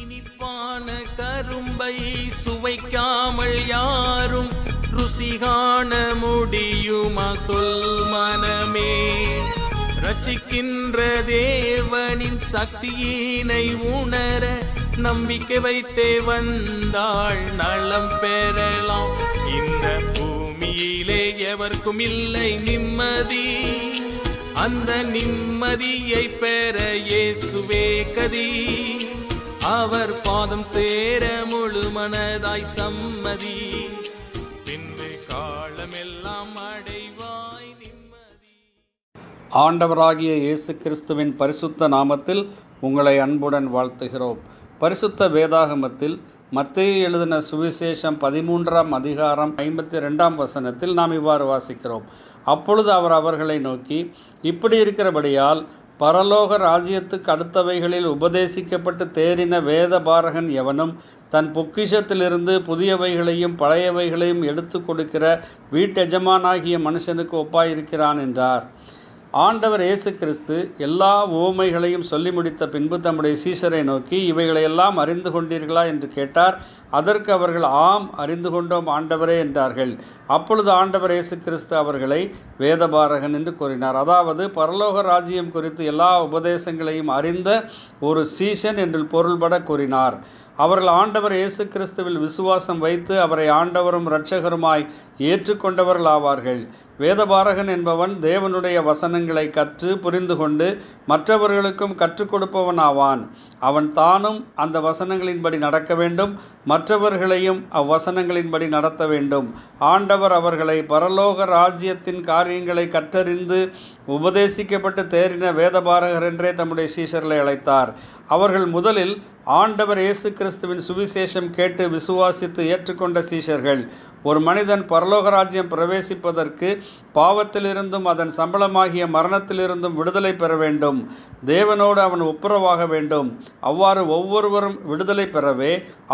இனிப்பான கரும்பை சுவைக்காமல் யாரும் ருசி காண முடியுமா? சொல் மனமே. ரசிக்கின்ற தேவனின் சக்தியினை உணர நம்பிக்கை வைத்தே வந்தாள் நலம் பெறலாம். இந்த பூமியிலே எவர்க்கும் இல்லை நிம்மதி. அந்த நிம்மதியை பெற இயேசுவே கதி. அவர் பாதம் சேர முழு மனதாய் சம்மதி. பின்பு காலமெல்லாம் அடைவாய் நிம்மதி. ஆண்டவராகிய இயேசு கிறிஸ்துவின் பரிசுத்த நாமத்தில் உங்களை அன்புடன் வாழ்த்துகிறோம். பரிசுத்த வேதாகமத்தில் மத்திய எழுதின சுவிசேஷம் பதிமூன்றாம் அதிகாரம் ஐம்பத்தி ரெண்டாம் வசனத்தில் நாம் இவ்வாறு வாசிக்கிறோம். அப்பொழுது அவர் அவர்களை நோக்கி இப்படி இருக்கிறபடியால் பரலோக ராஜ்யத்துக்கு அடுத்தவைகளில் உபதேசிக்கப்பட்டு தேறின வேத பாரகன் எவனும் தன் பொக்கிஷத்திலிருந்து புதியவைகளையும் பழையவைகளையும் எடுத்து கொடுக்கிற வீட்டெஜமானாகிய மனுஷனுக்கு ஒப்பாயிருக்கிறான் என்றார். ஆண்டவர் இயேசு கிறிஸ்து எல்லா உவமைகளையும் சொல்லி முடித்த பின்பு தம்முடைய சீஷரை நோக்கி இவைகளையெல்லாம் அறிந்து கொண்டீர்களா? என்று கேட்டார். அதற்கு அவர்கள் ஆம் அறிந்து கொண்டோம் ஆண்டவரே என்றார்கள். அப்பொழுது ஆண்டவர் இயேசு கிறிஸ்து அவர்களை வேதபாரகன் என்று கூறினார். அதாவது பரலோக ராஜ்யம் குறித்து எல்லா உபதேசங்களையும் அறிந்த ஒரு சீஷன் என்று பொருள்பட கூறினார். அவர்கள் ஆண்டவர் இயேசு கிறிஸ்துவில் விசுவாசம் வைத்து அவரை ஆண்டவரும் இரட்சகருமாய் ஏற்றுக்கொண்டவர்கள் ஆவார்கள் வேதபாரகன் என்பவன் தேவனுடைய வசனங்களை கற்று புரிந்து கொண்டு மற்றவர்களுக்கும் கற்றுக் கொடுப்பவன் ஆவான் அவன் தானும் அந்த வசனங்களின்படி நடக்க வேண்டும் மற்றவர்களையும் அவ்வசனங்களின்படி நடத்த வேண்டும். ஆண்டவர் அவர்களை பரலோக ராஜ்யத்தின் காரியங்களை கற்றறிந்து உபதேசிக்கப்பட்டு தேறின வேதபாரகர் என்றே தம்முடைய சீஷர்களை அழைத்தார். அவர்கள் முதலில் ஆண்டவர் இயேசு கிறிஸ்துவின் சுவிசேஷம் கேட்டு விசுவாசித்து ஏற்றுக்கொண்ட சீஷர்கள். ஒரு மனிதன் பரலோக ராஜ்யம் பிரவேசிப்பதற்கு பாவத்திலிருந்தும் அதன் சம்பளமாகிய மரணத்திலிருந்தும் விடுதலை பெற வேண்டும். தேவனோடு அவன் ஒப்புரவாக வேண்டும். அவ்வாறு ஒவ்வொருவரும் விடுதலை பெறவே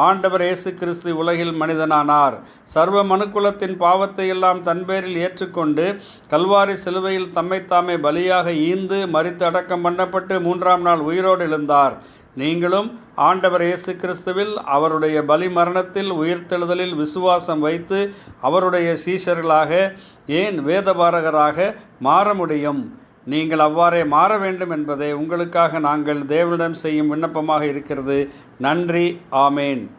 ஆண்டவர் இயேசு கிறிஸ்து உலகில் மனிதனானார். சர்வ மனுக்குலத்தின் பாவத்தை எல்லாம் தன் பேரில் ஏற்றுக்கொண்டு கல்வாரி சிலுவையில் தம்மைத்தாமே பலியாக ஈந்து மறித்து அடக்கம் பண்ணப்பட்டு மூன்றாம் நாள் உயிரோடு எழுந்தார். நீங்களும் ஆண்டவர் இயேசு கிறிஸ்துவில் அவருடைய பலி மரணத்தில் உயிர்த்தெழுதலில் விசுவாசம் வைத்து அவருடைய சீஷர்களாக ஏன் வேதபாரகராக மாற முடியும்? நீங்கள் அவ்வாறே மாற வேண்டும் என்பதே உங்களுக்காக நாங்கள் தேவனிடம் செய்யும் விண்ணப்பமாக இருக்கிறது. நன்றி. ஆமேன்.